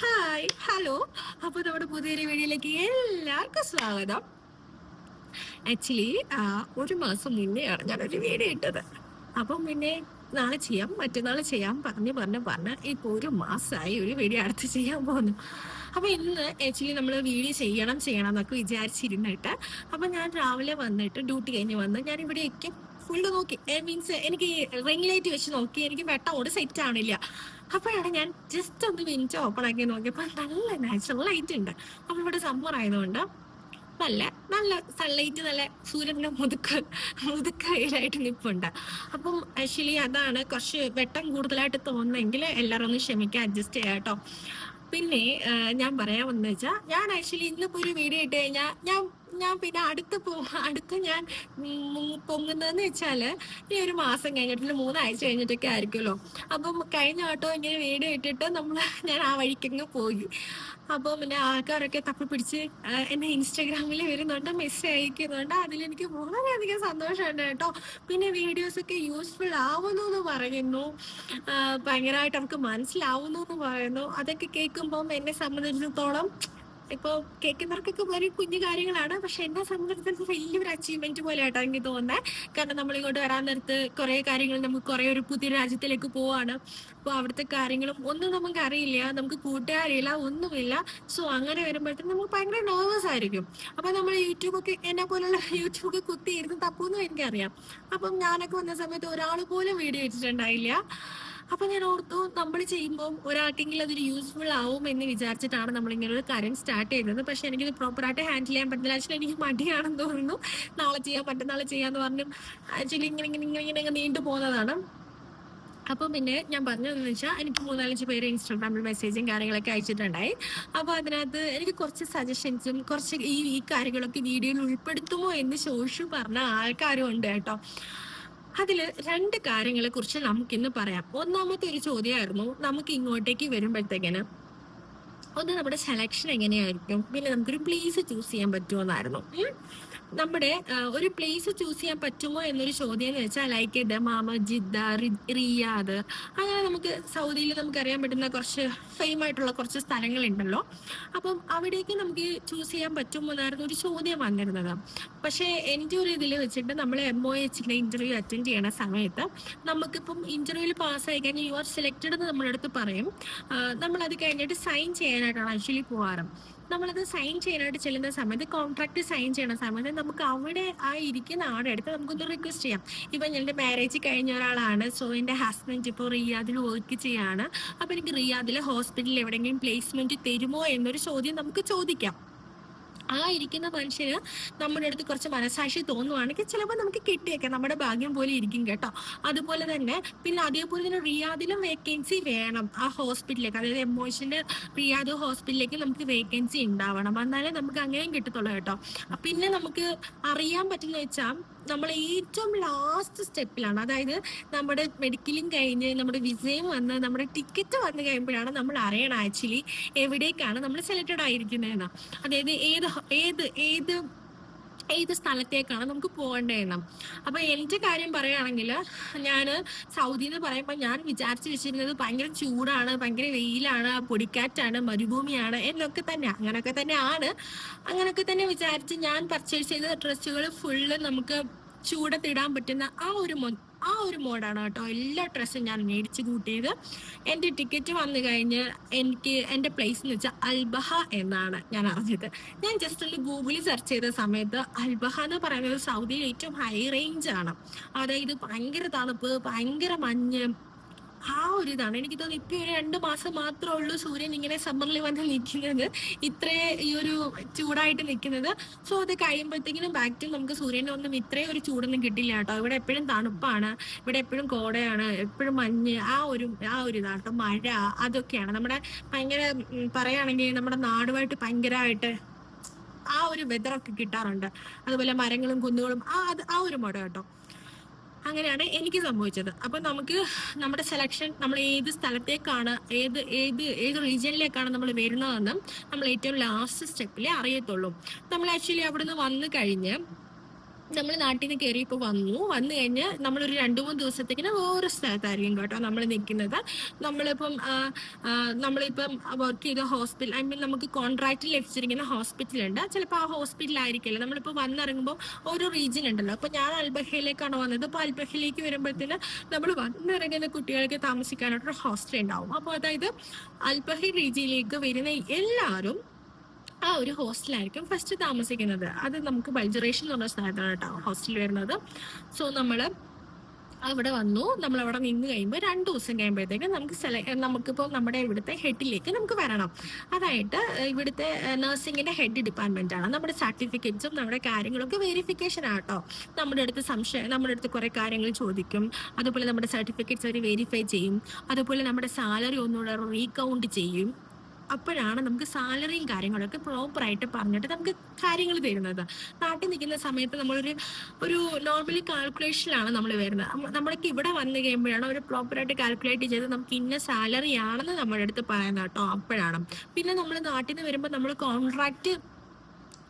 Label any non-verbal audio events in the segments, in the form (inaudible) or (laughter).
Hi hello. അപ്പോൾ നമ്മുടെ പുതിയൊരു വീഡിയോയിലേക്ക് എല്ലാവർക്കും സ്വാഗതം. ആക്ച്വലി ഒരു മാസം മുന്നെയാണ് ഞാനൊരു വീഡിയോ ഇട്ടത്. അപ്പം പിന്നെ നാളെ ചെയ്യാം മറ്റന്നാൾ ചെയ്യാം പറഞ്ഞ് പറഞ്ഞ് പറഞ്ഞ് ഇപ്പോൾ ഒരു മാസമായി ഒരു വീഡിയോ അടുത്ത് ചെയ്യാൻ പോകുന്നു. അപ്പോൾ ഇന്ന് ആക്ച്വലി നമ്മൾ വീഡിയോ ചെയ്യണം ചെയ്യണം എന്നൊക്കെ വിചാരിച്ചിരുന്നിട്ട് അപ്പം ഞാൻ രാവിലെ വന്നിട്ട് ഡ്യൂട്ടി കഴിഞ്ഞ് വന്ന് ഞാൻ ഇവിടെയൊക്കെ ഫുള്ള് നോക്കി. മീൻസ് എനിക്ക് റിംഗ് ലൈറ്റ് വെച്ച് നോക്കി എനിക്ക് വെട്ടം ഒരു സെറ്റ് ആവണില്ല. അപ്പോഴാണ് ഞാൻ ജസ്റ്റ് ഒന്ന് മിനിറ്റ് ഓപ്പൺ ആക്കി നോക്കിയപ്പോൾ നല്ല നാച്ചുറൽ ലൈറ്റ് ഉണ്ട്. അപ്പോൾ ഇവിടെ സമ്മർ ആയതുകൊണ്ട് നല്ല നല്ല സൺലൈറ്റ് നല്ല സൂര്യന്റെ മുതുക്ക് മുതുക്കയിലായിട്ട് നിൽപ്പുണ്ട് അപ്പം ആക്ച്വലി അതാണ് കുറച്ച് വെട്ടം കൂടുതലായിട്ട് തോന്നുന്നെങ്കിൽ എല്ലാവരും ഒന്ന് ക്ഷമിക്കാൻ അഡ്ജസ്റ്റ് ചെയ്യാം കേട്ടോ. പിന്നെ ഞാൻ പറയാമെന്ന് വെച്ചാൽ ഞാൻ ആക്ച്വലി ഇന്നിപ്പോൾ ഒരു വീഡിയോ ഇട്ട് കഴിഞ്ഞാൽ ഞാൻ ഞാൻ പിന്നെ അടുത്ത് പോ അടുത്ത് ഞാൻ പൊങ്ങുന്നതെന്ന് വെച്ചാൽ ഈ ഒരു മാസം കഴിഞ്ഞിട്ടില്ല മൂന്നാഴ്ച കഴിഞ്ഞിട്ടൊക്കെ ആയിരിക്കുമല്ലോ. അപ്പം കഴിഞ്ഞ ഓട്ടോ ഇങ്ങനെ വീഡിയോ ഇട്ടിട്ട് നമ്മൾ ഞാൻ ആ വഴിക്കങ്ങ് പോയി. അപ്പോൾ പിന്നെ ആൾക്കാരൊക്കെ തപ്പി പിടിച്ച് എന്നെ ഇൻസ്റ്റാഗ്രാമിൽ വരുന്നുണ്ട് മെസ്സേജ് അയക്കുന്നുണ്ട്. അതിലെനിക്ക് വളരെയധികം സന്തോഷമുണ്ട് കേട്ടോ. പിന്നെ വീഡിയോസൊക്കെ യൂസ്ഫുൾ ആവുന്നു എന്ന് പറയുന്നു. ഭയങ്കരമായിട്ട് നമുക്ക് മനസ്സിലാവുന്നു എന്ന് പറയുന്നു. അതൊക്കെ കേൾക്കുമ്പം എന്നെ സംബന്ധിച്ചിടത്തോളം ഇപ്പോൾ കേൾക്കുന്നവർക്കൊക്കെ വളരെ കുഞ്ഞു കാര്യങ്ങളാണ്. പക്ഷെ എന്നെ സംബന്ധിച്ചിടത്തോളം വലിയൊരു അച്ചീവ്മെന്റ് പോലെ ആയിട്ടാണ് എനിക്ക് തോന്നുന്നത്. കാരണം നമ്മൾ ഇങ്ങോട്ട് വരാൻ നേരത്ത് കുറെ കാര്യങ്ങൾ നമുക്ക് കുറെ ഒരു പുതിയ രാജ്യത്തിലേക്ക് പോവാണ്. അപ്പോൾ അവിടുത്തെ കാര്യങ്ങളും ഒന്നും നമുക്ക് അറിയില്ല. നമുക്ക് കൂട്ടുകാരില്ല ഒന്നുമില്ല. സോ അങ്ങനെ വരുമ്പോഴത്തേക്കും നമ്മൾ ഭയങ്കര നെർവസ് ആയിരിക്കും. അപ്പം നമ്മൾ യൂട്യൂബൊക്കെ എന്നെ പോലുള്ള (laughs) യൂട്യൂബൊക്കെ കുത്തി ഇരുന്ന് തപ്പുമെന്നും എനിക്കറിയാം. അപ്പം ഞാനൊക്കെ വന്ന സമയത്ത് ഒരാൾ പോലും വീഡിയോ ഇട്ടിട്ടുണ്ടായില്ല. അപ്പൊ ഞാൻ ഓർത്തു നമ്മൾ ചെയ്യുമ്പോൾ ഒരാൾക്കെങ്കിലും അതൊരു യൂസ്ഫുൾ ആവും എന്ന് വിചാരിച്ചിട്ടാണ് നമ്മൾ ഇങ്ങനെ ഒരു കാര്യം സ്റ്റാർട്ട് ചെയ്യുന്നത് പക്ഷെ പ്രോപ്പർ പ്രോപ്പറായിട്ട് ഹാൻഡിൽ ചെയ്യാൻ പറ്റുന്നില്ല. ആക്ച്വലി എനിക്ക് മടിയാണെന്ന് തോന്നുന്നു. നാളെ ചെയ്യാം മറ്റന്നാളെ ചെയ്യാന്ന് പറഞ്ഞു. ആക്ച്വലി ഇങ്ങനെ ഇങ്ങനെ ഇങ്ങനെ ഇങ്ങനെ നീണ്ടു പോകുന്നതാണ്. അപ്പം പിന്നെ ഞാൻ പറഞ്ഞതെന്ന് വെച്ചാൽ എനിക്ക് മൂന്നാലഞ്ച് പേര് ഇൻസ്റ്റാഗ്രാമിൽ മെസ്സേജും കാര്യങ്ങളൊക്കെ അയച്ചിട്ടുണ്ടായി. അപ്പോൾ അതിനകത്ത് എനിക്ക് കുറച്ച് സജഷൻസും കുറച്ച് ഈ ഈ കാര്യങ്ങളൊക്കെ വീഡിയോയിൽ ഉൾപ്പെടുത്തുമോ എന്ന് ചോദിച്ചു പറഞ്ഞ ആൾക്കാരും ഉണ്ട് കേട്ടോ. അതിൽ രണ്ട് കാര്യങ്ങളെ കുറിച്ച് നമുക്ക് ഇന്ന് പറയാം. ഒന്നാമത്തെ ഒരു ചോദ്യമായിരുന്നു നമുക്ക് ഇങ്ങോട്ടേക്ക് വരുമ്പോഴത്തേക്കിന് ഒന്ന് നമ്മുടെ സെലക്ഷൻ എങ്ങനെയായിരിക്കും? പിന്നെ നമുക്കൊരു പ്ലേസ് ചൂസ് ചെയ്യാൻ പറ്റുമോ എന്നായിരുന്നു. ഉം. നമ്മുടെ ഒരു പ്ലേസ് ചൂസ് ചെയ്യാൻ പറ്റുമോ എന്നൊരു ചോദ്യം എന്ന് വെച്ചാൽ ലൈക്ക് ദമാമ ജിദ്ദ റിയാദ്. അങ്ങനെ നമുക്ക് സൗദിയിൽ നമുക്ക് അറിയാൻ പറ്റുന്ന കുറച്ച് ഫെയിം ആയിട്ടുള്ള കുറച്ച് സ്ഥലങ്ങളുണ്ടല്ലോ. അപ്പം അവിടേക്ക് നമുക്ക് ചൂസ് ചെയ്യാൻ പറ്റുമോ എന്നായിരുന്നു ഒരു ചോദ്യം വന്നിരുന്നത്. പക്ഷേ എന്റെ ഒരു ഇതിൽ വെച്ചിട്ട് നമ്മൾ എം ഒ എച്ചിന്റെ ഇന്റർവ്യൂ അറ്റൻഡ് ചെയ്യണ സമയത്ത് നമുക്കിപ്പം ഇന്റർവ്യൂവിൽ പാസ്സായി കഴിഞ്ഞാൽ യു ആർ സെലക്റ്റഡ് എന്ന് നമ്മളടുത്ത് പറയും. നമ്മൾ അത് കഴിഞ്ഞിട്ട് സൈൻ ചെയ്യാനായിട്ടാണ് ആക്ച്വലി പോവാറ്. നമ്മളത് സൈൻ ചെയ്യാനായിട്ട് ചെല്ലുന്ന സമയത്ത് കോൺട്രാക്ട് സൈൻ ചെയ്യണ സമയത്ത് നമുക്ക് അവിടെ ആ ഇരിക്കുന്ന ആളുടെ അടുത്ത് നമുക്കൊന്ന് റിക്വസ്റ്റ് ചെയ്യാം. ഇപ്പം എന്റെ മാരേജ് കഴിഞ്ഞ ഒരാളാണ്. സോ എന്റെ ഹസ്ബൻഡ് ഇപ്പോൾ റിയാദിൽ വർക്ക് ചെയ്യാണ്. അപ്പോൾ എനിക്ക് റിയാദിലെ ഹോസ്പിറ്റലിൽ എവിടെയെങ്കിലും പ്ലേസ്മെന്റ് തരുമോ എന്നൊരു ചോദ്യം നമുക്ക് ചോദിക്കാം. ആ ഇരിക്കുന്ന മനുഷ്യന് നമ്മുടെ അടുത്ത് കുറച്ച് മനസാക്ഷി തോന്നുവാണെങ്കിൽ ചിലപ്പോൾ നമുക്ക് കിട്ടിയേക്കാം. നമ്മുടെ ഭാഗ്യം പോലെ ഇരിക്കും കേട്ടോ. അതുപോലെ തന്നെ പിന്നെ അതേപോലെ തന്നെ റിയാദിലും വേക്കൻസി വേണം ആ ഹോസ്പിറ്റലിലേക്ക് അതായത് എമോഷന്റെ റിയാദ് ഹോസ്പിറ്റലിലേക്ക് നമുക്ക് വേക്കൻസി ഉണ്ടാവണം. എന്നാലേ നമുക്ക് അങ്ങനെയും കിട്ടത്തുള്ളൂ കേട്ടോ. പിന്നെ നമുക്ക് അറിയാൻ പറ്റുന്ന വെച്ചാൽ നമ്മൾ ഏറ്റവും ലാസ്റ്റ് സ്റ്റെപ്പിലാണ് അതായത് നമ്മുടെ മെഡിക്കലും കഴിഞ്ഞ് നമ്മുടെ വിസയും വന്ന് നമ്മുടെ ടിക്കറ്റ് വന്നു കഴിയുമ്പോഴാണ് നമ്മൾ അറിയണം ആക്ച്വലി എവിടേക്കാണ് നമ്മൾ സെലക്റ്റഡ് ആയിരിക്കുന്നതെന്ന്. അതായത് ഏത് ഏത് ഏത് ഏത് സ്ഥലത്തേക്കാണ് നമുക്ക് പോകേണ്ടതെന്ന് അപ്പൊ എന്റെ കാര്യം പറയുകയാണെങ്കിൽ ഞാൻ സൗദി എന്ന് പറയുമ്പോൾ ഞാൻ വിചാരിച്ചു വെച്ചിരുന്നത് ഭയങ്കര ചൂടാണ് ഭയങ്കര വെയിലാണ് പൊടിക്കാറ്റാണ് മരുഭൂമിയാണ് എന്നൊക്കെ തന്നെ. അങ്ങനൊക്കെ തന്നെ ആണ്. അങ്ങനൊക്കെ തന്നെ വിചാരിച്ച് ഞാൻ പർച്ചേസ് ചെയ്ത ഡ്രസ്സുകൾ ഫുള്ള് നമുക്ക് ചൂടത്തിടാൻ പറ്റുന്ന ആ ഒരു ആ ഒരു മോഡാണ് കേട്ടോ എല്ലാ ഡ്രസ്സും ഞാൻ മേടിച്ച് കൂട്ടിയത്. എന്റെ ടിക്കറ്റ് വന്നു കഴിഞ്ഞ് എനിക്ക് എന്റെ പ്ലേസ് എന്ന് വെച്ചാൽ അൽബഹ എന്നാണ് ഞാൻ അറിഞ്ഞത്. ഞാൻ ജസ്റ്റ് ഒന്ന് ഗൂഗിളിൽ സെർച്ച് ചെയ്ത സമയത്ത് അൽബഹ എന്ന് പറയുന്നത് സൗദിയിൽ ഏറ്റവും ഹൈ റേഞ്ച് ആണ്. അതായത് ഭയങ്കര തണുപ്പ് ഭയങ്കര മഞ്ഞ് ആ ഒരു ഇതാണ് എനിക്ക് തോന്നുന്നു ഇപ്പൊ ഒരു രണ്ട് മാസം മാത്രമേ ഉള്ളൂ സൂര്യൻ ഇങ്ങനെ സമ്മറിൽ വന്ന് നിൽക്കുന്നത്. ഇത്രേ ഈ ഒരു ചൂടായിട്ട് നിൽക്കുന്നത്. സോ അത് കഴിയുമ്പോഴത്തേക്കിനും ബാക്ക് ടു നമുക്ക് സൂര്യനെ ഒന്നും ഇത്രയും ഒരു ചൂടൊന്നും കിട്ടില്ല കേട്ടോ. ഇവിടെ എപ്പോഴും തണുപ്പാണ്. ഇവിടെ എപ്പോഴും കോടയാണ്. എപ്പോഴും മഞ്ഞ്. ആ ഒരു ആ ഒരു ഇതാണ് മഴ അതൊക്കെയാണ്. നമ്മുടെ ഭയങ്കര പറയുകയാണെങ്കിൽ നമ്മുടെ നാടുമായിട്ട് ഭയങ്കരമായിട്ട് ആ ഒരു വെതറൊക്കെ കിട്ടാറുണ്ട്. അതുപോലെ മരങ്ങളും കുന്നുകളും ആ അത് ആ ഒരു മുട കേട്ടോ. അങ്ങനെയാണ് എനിക്ക് സംഭവിച്ചത്. അപ്പൊ നമുക്ക് നമ്മുടെ സെലക്ഷൻ നമ്മൾ ഏത് സ്ഥലത്തേക്കാണ് ഏത് ഏത് ഏത് റീജിയനിലേക്കാണ് നമ്മൾ വരുന്നതെന്നും നമ്മൾ ഏറ്റവും ലാസ്റ്റ് സ്റ്റെപ്പിലേ അറിയത്തുള്ളൂ. നമ്മൾ ആക്ച്വലി അവിടുന്ന് വന്നു കഴിഞ്ഞ് നമ്മൾ നാട്ടിൽ നിന്ന് കയറി ഇപ്പോൾ വന്നു. വന്നു കഴിഞ്ഞ് നമ്മളൊരു രണ്ട് മൂന്ന് ദിവസത്തേക്കിന് ഓരോ സ്ഥലത്തായിരിക്കും കേട്ടോ നമ്മൾ നിൽക്കുന്നത് നമ്മളിപ്പം നമ്മളിപ്പം വർക്ക് ചെയ്ത ഹോസ്പിറ്റൽ ഐ മീൻ നമുക്ക് കോൺട്രാക്റ്റിൽ ലഭിച്ചിരിക്കുന്ന ഹോസ്പിറ്റലുണ്ട് ചിലപ്പോൾ ആ ഹോസ്പിറ്റലായിരിക്കില്ല നമ്മളിപ്പോൾ വന്നിറങ്ങുമ്പോൾ ഓരോ റീജിയൻ ഉണ്ടല്ലോ. അപ്പോൾ ഞാൻ അൽബഹയിലേക്കാണ് വന്നത്. അപ്പോൾ അൽബഹയിലേക്ക് വരുമ്പോഴത്തേന് നമ്മൾ വന്നിറങ്ങുന്ന കുട്ടികൾക്ക് താമസിക്കാനായിട്ടൊരു ഹോസ്റ്റൽ ഉണ്ടാവും. അപ്പോൾ അതായത് അൽബഹി റീജിയനിലേക്ക് വരുന്ന എല്ലാവരും ആ ഒരു ഹോസ്റ്റലായിരിക്കും ഫസ്റ്റ് താമസിക്കുന്നത്. അത് നമുക്ക് ബൾജറേഷൻ എന്ന് പറഞ്ഞ സ്ഥലത്താണ് കേട്ടോ ഹോസ്റ്റൽ വരുന്നത്. സോ നമ്മൾ അവിടെ വന്നു. നമ്മൾ അവിടെ നിന്ന് കഴിയുമ്പോൾ രണ്ട് ദിവസം കഴിയുമ്പോഴത്തേക്ക് നമുക്ക് സെല നമുക്കിപ്പോൾ നമ്മുടെ ഇവിടുത്തെ ഹെഡിലേക്ക് നമുക്ക് വരണം. അതായിട്ട് ഇവിടുത്തെ നഴ്സിംഗിന്റെ ഹെഡ് ഡിപ്പാർട്ട്മെന്റ് ആണ്. നമ്മുടെ സർട്ടിഫിക്കറ്റ്സും നമ്മുടെ കാര്യങ്ങളൊക്കെ വെരിഫിക്കേഷൻ ആട്ടോ നമ്മുടെ അടുത്ത് സംശയം നമ്മുടെ അടുത്ത് കുറേ കാര്യങ്ങൾ ചോദിക്കും. അതുപോലെ നമ്മുടെ സർട്ടിഫിക്കറ്റ്സ് അവർ വെരിഫൈ ചെയ്യും. അതുപോലെ നമ്മുടെ സാലറി ഒന്നുകൂടെ റീകൗണ്ട് ചെയ്യും. അപ്പോഴാണ് നമുക്ക് സാലറിയും കാര്യങ്ങളൊക്കെ പ്രോപ്പറായിട്ട് പറഞ്ഞിട്ട് നമുക്ക് കാര്യങ്ങൾ തരുന്നത്. നാട്ടിൽ നിൽക്കുന്ന സമയത്ത് നമ്മളൊരു ഒരു നോർമലി കാൽക്കുലേഷനിലാണ് നമ്മൾ വരുന്നത്. നമ്മ- നമ്മൾക്ക് ഇവിടെ വന്നു കഴിയുമ്പോഴാണ് ഒരു പ്രോപ്പറായിട്ട് കാൽക്കുലേറ്റ് ചെയ്ത് നമുക്ക് ഇന്ന സാലറി ആണെന്ന് നമ്മുടെ അടുത്ത് പറയുന്നത് കേട്ടോ അപ്പോഴാണ്. പിന്നെ നമ്മൾ നാട്ടിൽ നിന്ന് വരുമ്പോൾ നമ്മൾ കോൺട്രാക്ട്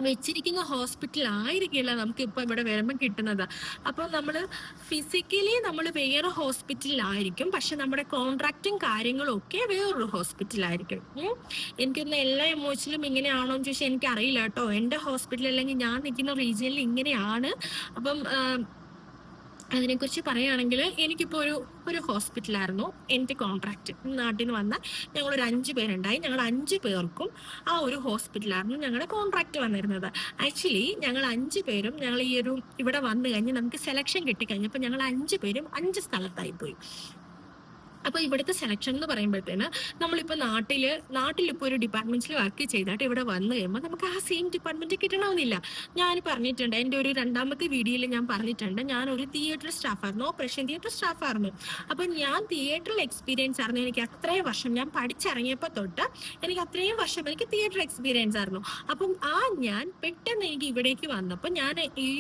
വെച്ചിരിക്കുന്ന ഹോസ്പിറ്റൽ ആയിരിക്കില്ല നമുക്ക് ഇപ്പൊ ഇവിടെ വരുമ്പോൾ കിട്ടുന്നത്. അപ്പോൾ നമ്മൾ ഫിസിക്കലി നമ്മൾ വേറെ ഹോസ്പിറ്റലിലായിരിക്കും പക്ഷെ നമ്മുടെ കോൺട്രാക്റ്റും കാര്യങ്ങളും ഒക്കെ വേറൊരു ഹോസ്പിറ്റലായിരിക്കും. എനിക്കൊന്ന് എല്ലാ എമോഷനിലും ഇങ്ങനെയാണോ എന്ന് ചോദിച്ചാൽ എനിക്കറിയില്ല കേട്ടോ. എന്റെ ഹോസ്പിറ്റൽ അല്ലെങ്കിൽ ഞാൻ നിൽക്കുന്ന റീജിയനിൽ ഇങ്ങനെയാണ്. അപ്പം അതിനെക്കുറിച്ച് പറയുകയാണെങ്കിൽ എനിക്കിപ്പോൾ ഒരു ഒരു ഹോസ്പിറ്റലായിരുന്നു. എന്റെ കോൺട്രാക്റ്റ് നാട്ടിൽ നിന്ന് വന്ന ഞങ്ങൾ ഒരു അഞ്ച് പേരുണ്ടായി. ഞങ്ങൾ അഞ്ച് പേർക്കും ആ ഒരു ഹോസ്പിറ്റലായിരുന്നു ഞങ്ങളുടെ കോൺട്രാക്റ്റ് വന്നിരുന്നത്. ആക്ച്വലി ഞങ്ങൾ അഞ്ച് പേരും ഞങ്ങൾ ഈ ഒരു ഇവിടെ വന്നു കഴിഞ്ഞ് നമുക്ക് സെലക്ഷൻ കിട്ടിക്കഴിഞ്ഞപ്പോൾ ഞങ്ങൾ അഞ്ച് പേരും അഞ്ച് സ്ഥലത്തായി പോയി. അപ്പൊ ഇവിടുത്തെ സെലക്ഷൻ എന്ന് പറയുമ്പോഴത്തേന് നമ്മളിപ്പോ നാട്ടിൽ നാട്ടിലിപ്പോ ഒരു ഡിപ്പാർട്ട്മെന്റിൽ വർക്ക് ചെയ്തിട്ട് ഇവിടെ വന്നു കഴിയുമ്പോൾ നമുക്ക് ആ സെയിം ഡിപ്പാർട്ട്മെന്റ് കിട്ടണമെന്നില്ല. ഞാൻ പറഞ്ഞിട്ടുണ്ട് എന്റെ ഒരു രണ്ടാമത്തെ വീഡിയോയിൽ ഞാൻ പറഞ്ഞിട്ടുണ്ട് ഞാൻ ഒരു തിയേറ്റർ സ്റ്റാഫായിരുന്നു ഓപ്പറേഷൻ തിയേറ്റർ സ്റ്റാഫായിരുന്നു അപ്പൊ ഞാൻ തിയേറ്ററിൽ എക്സ്പീരിയൻസ് ആയിരുന്നു. എനിക്ക് അത്രയും വർഷം ഞാൻ പഠിച്ചിറങ്ങിയപ്പോൾ തൊട്ട് എനിക്ക് അത്രയും വർഷം എനിക്ക് തിയേറ്റർ എക്സ്പീരിയൻസ് ആയിരുന്നു. അപ്പം ആ ഞാൻ പെട്ടെന്ന് എനിക്ക് ഇവിടേക്ക് വന്നപ്പോൾ ഞാൻ ഈ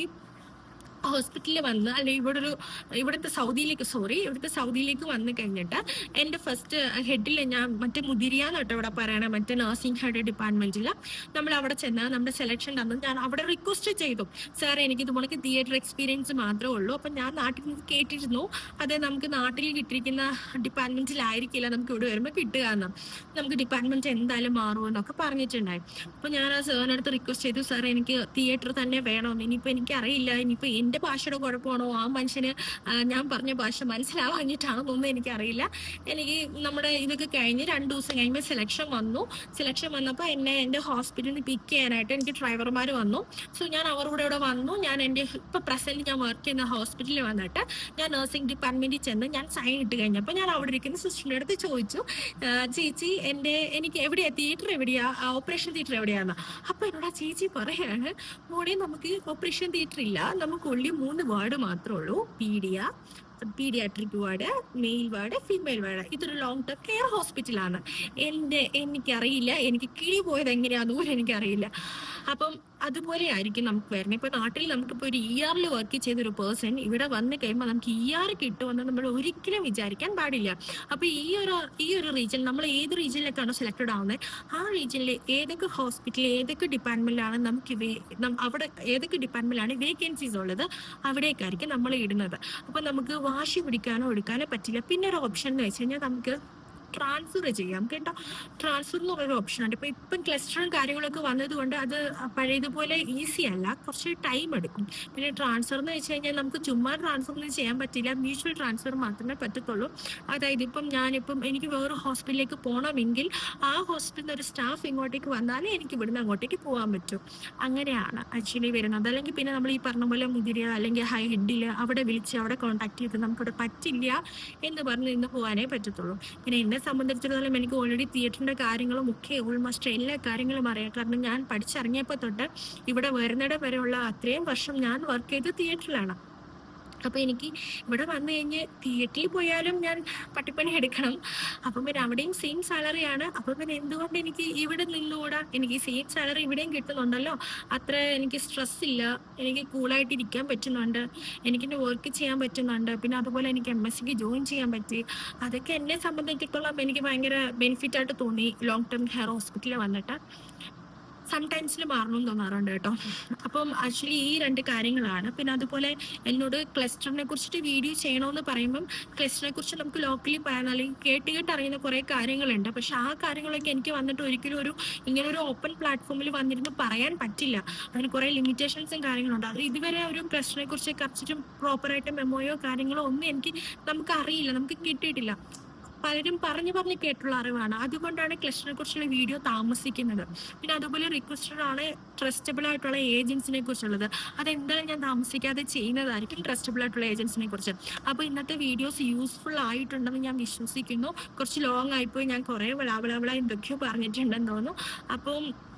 ഹോസ്പിറ്റലിൽ വന്ന് അല്ലെങ്കിൽ ഇവിടെ ഒരു ഇവിടുത്തെ സൗദിയിലേക്ക് സോറി ഇവിടുത്തെ സൗദിയിലേക്ക് വന്ന് കഴിഞ്ഞിട്ട് എന്റെ ഫസ്റ്റ് ഹെഡിൽ ഞാൻ മറ്റേ മുതിരിയാന്ന് കേട്ടോ ഇവിടെ പറയണ മറ്റേ നഴ്സിംഗ് ഹെഡ് ഡിപ്പാർട്ട്മെന്റിൽ നമ്മൾ അവിടെ ചെന്ന് നമ്മുടെ സെലക്ഷൻ തന്നു. ഞാൻ അവിടെ റിക്വസ്റ്റ് ചെയ്തു. സാർ എനിക്ക് ഇതുപോലെ തിയേറ്റർ എക്സ്പീരിയൻസ് മാത്രമേ ഉള്ളൂ. അപ്പം ഞാൻ നാട്ടിൽ നിന്ന് കേട്ടിരുന്നു. അത് നമുക്ക് നാട്ടിൽ കിട്ടിയിരിക്കുന്ന ഡിപ്പാർട്ട്മെന്റിലായിരിക്കില്ല നമുക്ക് ഇവിടെ വരുമ്പോൾ കിട്ടുക എന്ന്. നമുക്ക് ഡിപ്പാർട്ട്മെന്റ് എന്തായാലും മാറുമെന്നൊക്കെ പറഞ്ഞിട്ടുണ്ടായി. അപ്പോൾ ഞാൻ ആ സാറിനടുത്ത് റിക്വസ്റ്റ് ചെയ്തു. സാർ എനിക്ക് തിയേറ്റർ തന്നെ വേണമെന്ന്. ഇനിയിപ്പോൾ എനിക്കറിയില്ല. ഇനിയിപ്പോൾ എന്റെ ഭാഷയുടെ കുഴപ്പമാണോ? ആ മനുഷ്യന് ഞാൻ പറഞ്ഞ ഭാഷ മനസ്സിലാവാഞ്ഞിട്ടാണെന്നൊന്നും എനിക്കറിയില്ല. എനിക്ക് നമ്മുടെ ഇതൊക്കെ കഴിഞ്ഞ് രണ്ട് ദിവസം കഴിയുമ്പോൾ സെലക്ഷൻ വന്നു. സെലക്ഷൻ വന്നപ്പോൾ എന്നെ എന്റെ ഹോസ്പിറ്റലിൽ പിക്ക് ചെയ്യാനായിട്ട് എനിക്ക് ഡ്രൈവർമാർ വന്നു. സോ ഞാൻ അവരുടെ ഇവിടെ വന്നു. ഞാൻ എന്റെ ഇപ്പോൾ പ്രസന്റ് ഞാൻ വർക്ക് ചെയ്യുന്ന ഹോസ്പിറ്റലിൽ വന്നിട്ട് ഞാൻ നഴ്സിംഗ് ഡിപ്പാർട്ട്മെന്റിൽ ചെന്ന് ഞാൻ സൈൻ ഇട്ട് കഴിഞ്ഞപ്പോൾ ഞാൻ അവിടെ ഇരിക്കുന്ന സിസ്റ്ററിന്റെ അടുത്ത് ചോദിച്ചു "ആ, ചേച്ചി എന്റെ എനിക്ക് എവിടെയാണ് തിയേറ്റർ എവിടെയാണ് ഓപ്പറേഷൻ തിയേറ്റർ എവിടെയാണ് അപ്പോൾ എന്നോട് ആ ചേച്ചി പറയാണ് മോളെ നമുക്ക് ഓപ്പറേഷൻ തിയേറ്റർ ഇല്ല. നമുക്ക് ഉള്ളി മൂന്ന് വേർഡ് മാത്രമേ ഉള്ളൂ. Paedia paediatric ward male ward female ward ഇതൊരു ലോങ് ടേം കെയർ ഹോസ്പിറ്റലാണ് എന്റെ എനിക്കറിയില്ല. എനിക്ക് കിഴി പോയത് എങ്ങനെയാണെന്ന് പോലും എനിക്കറിയില്ല. അപ്പം അതുപോലെ ആയിരിക്കും നമുക്ക് വരുന്നത്. ഇപ്പൊ നാട്ടിൽ നമുക്കിപ്പോൾ ഒരു ഇ ആറിൽ വർക്ക് ചെയ്ത ഒരു പേഴ്സൺ ഇവിടെ വന്ന് കഴിയുമ്പോൾ നമുക്ക് ഇ ആർ കിട്ടുമെന്ന് നമ്മൾ ഒരിക്കലും വിചാരിക്കാൻ പാടില്ല. അപ്പൊ ഈ ഒരു ഈ ഒരു റീജിയൻ നമ്മൾ ഏത് റീജിയനിലേക്കാണോ സെലക്ടഡ് ആവുന്നത് ആ റീജിയനിലെ ഏതൊക്കെ ഹോസ്പിറ്റൽ ഏതൊക്കെ ഡിപ്പാർട്ട്മെന്റിലാണ് നമുക്ക് അവിടെ ഏതൊക്കെ ഡിപ്പാർട്ട്മെന്റിലാണ് വേക്കൻസീസ് ഉള്ളത് അവിടേക്കായിരിക്കും നമ്മൾ ഇടുന്നത്. അപ്പൊ നമുക്ക് വാശി പിടിക്കാനോ എടുക്കാനോ പറ്റില്ല. പിന്നെ ഒരു ഓപ്ഷൻ എന്ന് വെച്ച് കഴിഞ്ഞാൽ നമുക്ക് ട്രാൻസ്ഫർ ചെയ്യാം. കേട്ടോ? ട്രാൻസ്ഫർ എന്ന് പറയുന്ന ഓപ്ഷൻ ഉണ്ട് ഇപ്പൊ ഇപ്പം ക്ലസ്റ്ററും കാര്യങ്ങളൊക്കെ വന്നതുകൊണ്ട് അത് പഴയതുപോലെ ഈസി അല്ല. കുറച്ച് ടൈം എടുക്കും. പിന്നെ ട്രാൻസ്ഫർ എന്ന് വെച്ച് കഴിഞ്ഞാൽ നമുക്ക് ചുമ്മാ ട്രാൻസ്ഫർ ചെയ്യാൻ പറ്റില്ല. മ്യൂച്വൽ ട്രാൻസ്ഫർ മാത്രമേ പറ്റത്തുള്ളൂ. അതായത് ഇപ്പം ഞാനിപ്പം എനിക്ക് വേറെ ഹോസ്പിറ്റലിലേക്ക് പോകണമെങ്കിൽ ആ ഹോസ്പിറ്റലിൽ ഒരു സ്റ്റാഫ് ഇങ്ങോട്ടേക്ക് വന്നാലേ എനിക്ക് ഇവിടുന്ന് അങ്ങോട്ടേക്ക് പോകാൻ പറ്റും. അങ്ങനെയാണ് ആക്ച്വലി വരുന്നത്. അല്ലെങ്കിൽ പിന്നെ നമ്മൾ ഈ പറഞ്ഞ പോലെ മുതിരിയ അല്ലെങ്കിൽ ഹൈ ഹെഡിൽ അവിടെ വിളിച്ച് അവിടെ കോൺടാക്ട് ചെയ്ത് നമുക്കവിടെ പറ്റില്ല എന്ന് പറഞ്ഞ് നിന്ന് പോകാനേ പറ്റത്തുള്ളൂ. പിന്നെ എന്നെ സംബന്ധിച്ചിടത്തോളം എനിക്ക് ഓൾറെഡി തിയേറ്ററിന്റെ കാര്യങ്ങളും ഒക്കെ ഓൾമോസ്റ്റ് എല്ലാ കാര്യങ്ങളും അറിയാം. കാരണം ഞാൻ പഠിച്ചിറങ്ങിയപ്പോൾ തൊട്ട് ഇവിടെ വരുന്നിടം വരെയുള്ള അത്രയും വർഷം ഞാൻ വർക്ക് ചെയ്ത് തിയേറ്ററിലാണ് അപ്പൊ എനിക്ക് ഇവിടെ വന്നു കഴിഞ്ഞ് തിയേറ്ററിൽ പോയാലും ഞാൻ പട്ടിപ്പണി എടുക്കണം. അപ്പം പിന്നെ അവിടെയും സെയിം ആണ്. അപ്പൊ പിന്നെ എന്തുകൊണ്ട് എനിക്ക് ഇവിടെ നിന്നുകൂടാ? എനിക്ക് സെയിം സാലറി ഇവിടെയും കിട്ടുന്നുണ്ടല്ലോ? അത്ര എനിക്ക് സ്ട്രെസ് ഇല്ല. എനിക്ക് കൂളായിട്ട് ഇരിക്കാൻ പറ്റുന്നുണ്ട്. എനിക്ക് എന്റെ വർക്ക് ചെയ്യാൻ പറ്റുന്നുണ്ട്. പിന്നെ അതുപോലെ എനിക്ക് എം എസ് സിക്ക് ജോയിൻ ചെയ്യാൻ പറ്റി. അതൊക്കെ എന്നെ സംബന്ധിച്ചിടത്തോളം എനിക്ക് ഭയങ്കര ബെനിഫിറ്റ് ആയിട്ട് തോന്നി. ലോങ് ടേം ഹെയർ ഹോസ്പിറ്റലിൽ വന്നിട്ട്. സംടൈംസിൽ മാറണമെന്ന് തോന്നാറുണ്ട് കേട്ടോ. അപ്പം ആക്ച്വലി ഈ രണ്ട് കാര്യങ്ങളാണ്. പിന്നെ അതുപോലെ എന്നോട് ക്ലസ്റ്ററിനെ കുറിച്ചിട്ട് വീഡിയോ ചെയ്യണമെന്ന് പറയുമ്പം ക്ലസ്റ്ററിനെ കുറിച്ച് നമുക്ക് ലോക്കലി പറയാൻ അല്ലെങ്കിൽ കേട്ട് കേട്ട് അറിയുന്ന കുറേ കാര്യങ്ങളുണ്ട്. പക്ഷെ ആ കാര്യങ്ങളൊക്കെ എനിക്ക് വന്നിട്ട് ഒരിക്കലും ഒരു ഇങ്ങനെ ഒരു ഓപ്പൺ പ്ലാറ്റ്ഫോമിൽ വന്നിരുന്ന് പറയാൻ പറ്റില്ല. അതിന് കുറേ ലിമിറ്റേഷൻസും കാര്യങ്ങളുണ്ട്. അത് ഇതുവരെ ഒരു ക്ലസ്റ്ററിനെ കുറിച്ച് കുറച്ചിട്ടും പ്രോപ്പറായിട്ട് മെമ്മോയോ കാര്യങ്ങളോ ഒന്നും എനിക്ക് നമുക്ക് അറിയില്ല. നമുക്ക് കിട്ടിയിട്ടില്ല. പലരും പറഞ്ഞു പറഞ്ഞ് കേട്ടുള്ള അറിവാണ്. അതുകൊണ്ടാണ് ക്ലസ്റ്ററിനെ കുറിച്ചുള്ള വീഡിയോ താമസിക്കുന്നത്. പിന്നെ അതുപോലെ റിക്വസ്റ്റഡ് ആണ് ട്രസ്റ്റബിൾ ആയിട്ടുള്ള ഏജൻസിനെ കുറിച്ചുള്ളത്. അതെന്തായാലും ഞാൻ താമസിക്കാതെ ചെയ്യുന്നതായിരിക്കും ട്രസ്റ്റബിൾ ആയിട്ടുള്ള ഏജൻസിനെ കുറിച്ച്. അപ്പോൾ ഇന്നത്തെ വീഡിയോസ് യൂസ്ഫുൾ ആയിട്ടുണ്ടെന്ന് ഞാൻ വിശ്വസിക്കുന്നു. കുറച്ച് ലോങ് ആയിപ്പോയി ഞാൻ കുറേ വിളാവിളാവിള എന്തൊക്കെയോ പറഞ്ഞിട്ടുണ്ടെന്ന് തോന്നുന്നു. അപ്പം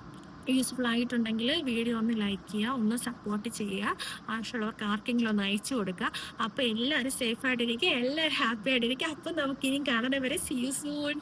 യൂസ്ഫുൾ ആയിട്ടുണ്ടെങ്കിൽ വീഡിയോ ഒന്ന് ലൈക്ക് ചെയ്യുക ഒന്ന് സപ്പോർട്ട് ചെയ്യുക ആവശ്യമുള്ളവർക്ക് ആർക്കെങ്കിലും ഒന്ന് അയച്ചു കൊടുക്കുക. അപ്പോൾ എല്ലാവരും സേഫ് ആയിട്ടിരിക്കുക എല്ലാവരും ഹാപ്പി ആയിട്ടിരിക്കുക. അപ്പം നമുക്ക് ഇനിയും കാണുന്നവരെ സീ യു സൂൺ